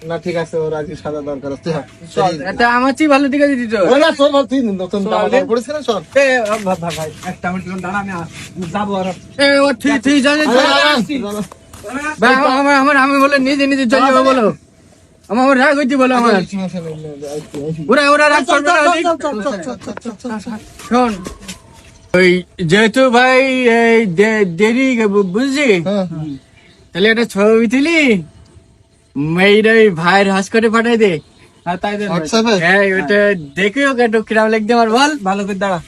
না ঠিক আছে ওর আজকে সাদা দরকার আছে হ্যাঁ চল এটা আমার চেয়ে ভালো দিকে দিতি তো না চল ভাই, তুই নতুন না চল এ, ভাই, একটা মিনিট দাঁড়া আমি যাব আর এ ও তুই তুই জানে। ভাই আমার আমার- আমি বলে নিজে নিজে চলে যাব বলো আমার রাগ হইতে বলো আমার ওরা ওরা রাগ করবে না শোন ওই যেহেতু ভাই এই দেরি বু- বুঝলি হ্যাঁ। তাহলে একটা ছবি তুলি মেয়েরা ভাইয়ের পাঠাই দে। হ্যাঁ, হ্যাঁ, বল ভালো করে দাঁড়া।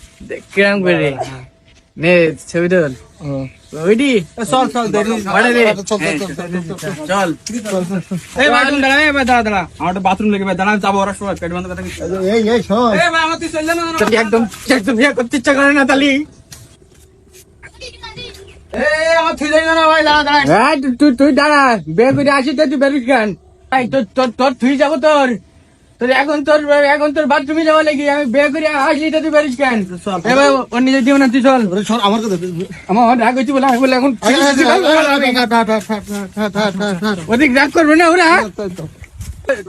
ছবি চল চল আমার বাথরুম লেগে দাঁড়া একদম একদম ইয়ে করতে ইচ্ছা করে না তালি। তুই দাঁড়া বের করে আসি তো তুই বেরোস কেন তোর তোর তুই যাব তোর। তোর এখন তোর এখন তোর বাথরুমে যাওয়া লাগি আমি বের করে আসলি তো তুই বেরোস কেন এবার নিজের তুই চল। আমার আমার রাগ বলে আমি বলে এখন ওদিক রাগ করবে না ওরা?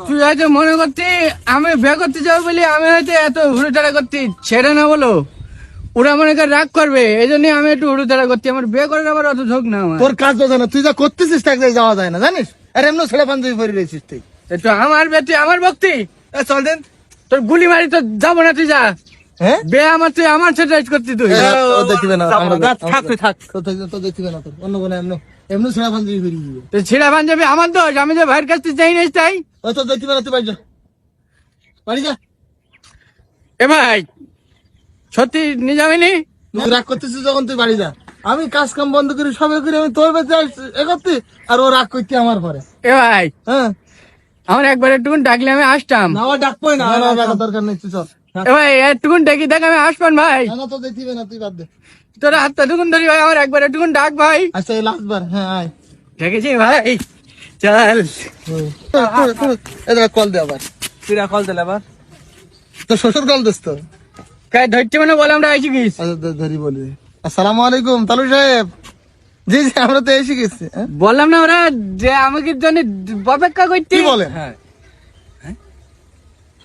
তুই হয়তো মনে করতি আমি বের করতে যাব বলি আমি হয়তো এত ঘুরে টাড়া করতি ছেড়ে না বলো। ওরা মনে করে রাগ করবে এই জন্য আমি একটু হুড়োতাড়া করতে আমার বিয়ে করার আবার অত ঝোঁক না আমার। তোর কাজ বোঝে না তুই যা করতেছিস তাকে যাওয়া যায় না জানিস? আর এমনি ছেলে পাঞ্জাবি পরে রয়েছিস তুই। তো আমার তুই আমার ভক্তি? এ, চল দেন। তোর গুলি মারি তো যাব না তুই যা। হ্যাঁ? বে আমার তুই আমার সাথে রাইড করতি তুই। এ, না যাব না, আমরা- যা, থাক তুই থাক। তো তো- তো না তোর অন্য কোনো এমনি এমনি ছেলে পাঞ্জাবি পরে দিবে তো ছেঁড়া পাঞ্জাবি আমার দোষ আমি যে ভাইয়ের কাছ থেকে চাই না তাই? ও তো দেখবে না তুই বাড়ি যা। বাড়ি যা। এ ভাই সত্যি নিয়ে যাবি নি তুই রাগ করতেছিস যখন তুই বাড়ি যা আমি কাজ কাম বন্ধ করি সবে করি আমি তোর বেঁচে এ করতে আর ও রাগ করতে আমার পরে এ ভাই হ্যাঁ আমার একবার একটুকুন ডাকলে আমি আসতাম না আমার ডাকবই না না না দরকার নেই তুই চল এ ভাই একটুকুন ডাকি দেখ আমি আসবান ভাই না তো দেখবে না তুই বাদ দে তোর হাতটা টুকুন ধরি ভাই আমার একবার একটুকুন ডাক ভাই আচ্ছা এই লাস্ট বার হ্যাঁ আয় দেখেছি ভাই চল এটা কল দে আবার তুই কল দিলে আবার তো শ্বশুর কল দিস তো ধরছে মানে বলে আমরা আইছি গিস আচ্ছা ধরি বলি। আসসালামু আলাইকুম তালু সাহেব। জি জি আমরা তো এসে গেছি হ্যাঁ? বললাম না ওরা যে আমাকে জন্য অপেক্ষা করতে। কি বলেন? হ্যাঁ।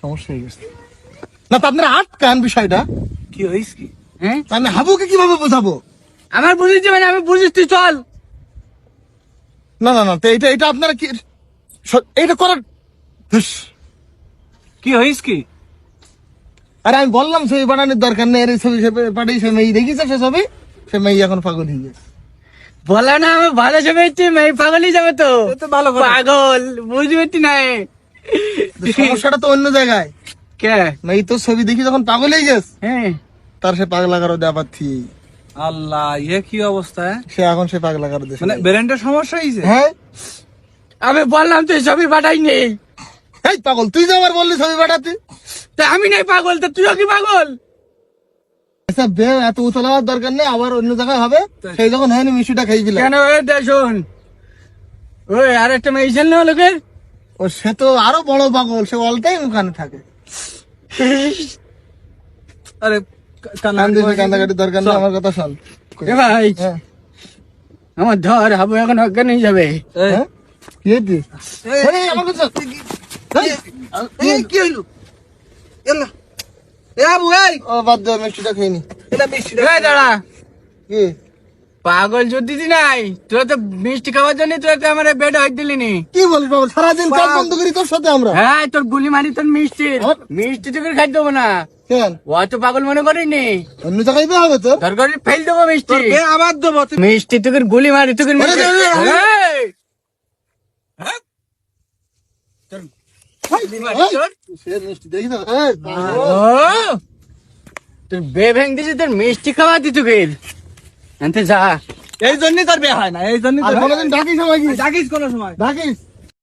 সমস্যা হয়ে গেছে। না তো আপনার আট কান বিষয়টা। কি হইস কি? হ্যাঁ? আমি হাবুকে কীভাবে বোঝাবো? আমার বুঝেছি মানে আমি বুঝিস তুই চল। না না না তো এটা এটা আপনারা কি এইটা করার। কি হইস কি? আরে আমি বললাম ছবি বানানোর দরকার নেই এই ছবি সে পাঠিয়ে সে মেয়ে দেখিছে সে ছবি? সে মেয়ে এখন পাগল হয়ে গেছে। বললাম না আমি ভালো ছবি হচ্ছে মেয়ে পাগলই যাবে তো। তো ভালো পাগল বুঝবি নাই সমস্যাটা তো অন্য জায়গায়। কে? মেয়ে তো ছবি দেখি যখন পাগল হয়ে গেছে হ্যাঁ। তার সে পাগলা কারও দেওয়া পাচ্ছি। আল্লাহ ইয়ে কি অবস্থা হ্যাঁ? সে এখন সে পাগলা কারও দেশে মানে ব্রেনটা সমস্যা হয়েছে? হ্যাঁ। আমি বললাম তুই ছবি পাঠাই নেই এই পাগল তুই যে আমার বললি ছবি পাঠাতে? তা আমি নাই পাগল তো তুইও কি পাগল? আচ্ছা বে এত উতলা হওয়ার দরকার নেই আবার অন্য জায়গায় হবে। সেই যখন হয়নি মিশুটা খেয়ে দিলাম কেন? ওই দে শোন। ওই আর একটা মেয়ে ছিল না লোকের? ও সে তো আরও বড় পাগল সে অল ওখানে থাকে। আরে কান দিয়েছে কান্দাকাটির দরকার নেই আমার কথা শোন। ভাই হ্যাঁ। আমার ধর হাবু এখন অজ্ঞান হয়ে যাবে। হ্যাঁ? কি? আমার কথা কি হইল? এলা এ আবু এই! ও বাদ দে মিষ্টিটা খেয়ে নি। এটা মিষ্টি এই দাঁড়া। কি? পাগল যদি দি নাই। তোরা তো মিষ্টি খাওয়ার জন্য তোরা তো আমার বেড হয়ে দিলি নি। কি বলিস বাবু সারাদিন কাজ বন্ধ করি তোর সাথে আমরা। হ্যাঁ তোর গুলি মারি তোর মিষ্টি। মিষ্টি তোকে খাই দেবো না। কেন? ও তো পাগল মনে করিনি। অন্য জায়গায় তো হবে তো? তোর ঘরে ফেল দেবো মিষ্টি। আবার দেবো মিষ্টি তোকে গুলি মারি তোকে মিষ্টি- আরে, আরে, আরে। এই! হ্যাঁ? তোর গুলি মারি এই, তোর? বে ভেঙ দিছে তোর মিষ্টি খাওয়া দি তোকে যা। এই জন্যই তোর বে হয় না এই জন্যই ডাকিস কোন ডাকিস কোনো সময়। ডাকিস?